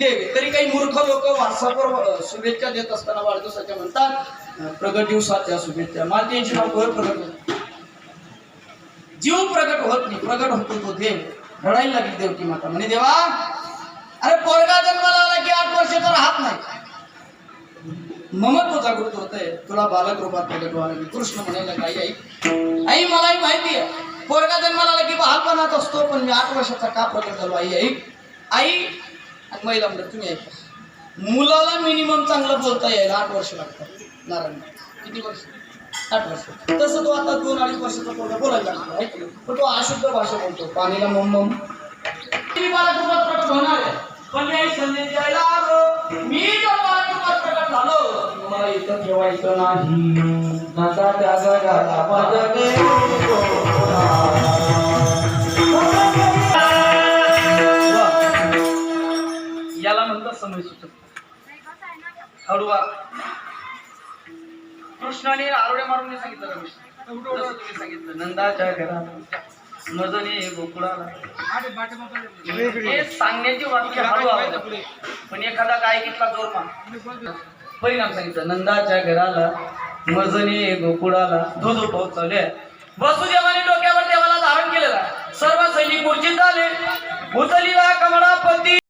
देवे. तरी काही मूर्ख लोक व्हॉट्सअपवर शुभेच्छा देत असताना वाढदिवसाच्या म्हणतात प्रगट दिवसाच्या शुभेच्छा. मला त्यांची नाव घर प्रगट होत जीव प्रगट होत नाही. प्रगट होतो तो देव. रडायला लागली देवकी माता. म्हणे देवा अरे पोरगा जन्माला आला की आठ वर्षाचा राहत नाही. ममत्व जागृत होतंय. तुला बालक रूपात प्रगट व्हावं कृष्ण म्हणायला काही आई आई मलाही माहिती आहे. पोरगा जन्माला आला की बालपणात असतो पण मी आठ वर्षाचा का प्रगट झालो? आई आई आई आणि महिला म्हणतात तुम्ही ऐका. मुलाला मिनिमम चांगलं बोलता यायला आठ वर्ष लागतात. नारायण किती वर्ष? आठ वर्ष. तसं तो आता दोन अडीच वर्षाचा पोरगा बोलायला लागतो नाही? पण तो अशुद्ध भाषा बोलतो. पाणीला मम मम. मी बालकृपात प्रकट होणार आहे. पण मी द्यायला आलो. मी जर बालकृपात प्रकट झालो. मला इथं ठेवायचं नाही. नका त्या जगाला माझ्या याला म्हणतात समय सुचत. हळूवा. कृष्णाने आरोडे मारून सांगितलं रमेश. जसं सांगितलं. नंदाच्या घरात मजने गोकुळाला हे सांगण्याची वाक्य हळू आवाजात. पण एखादा गायकीतला जोरमा परिणाम सांगितलं. नंदाच्या घराला मजने गोकुळाला दूध पोहोचवले वसुदेवाने डोक्यावर देवाला धारण केलेला सर्व सैनिक मूर्छित झाले. भूतलीला कमळापती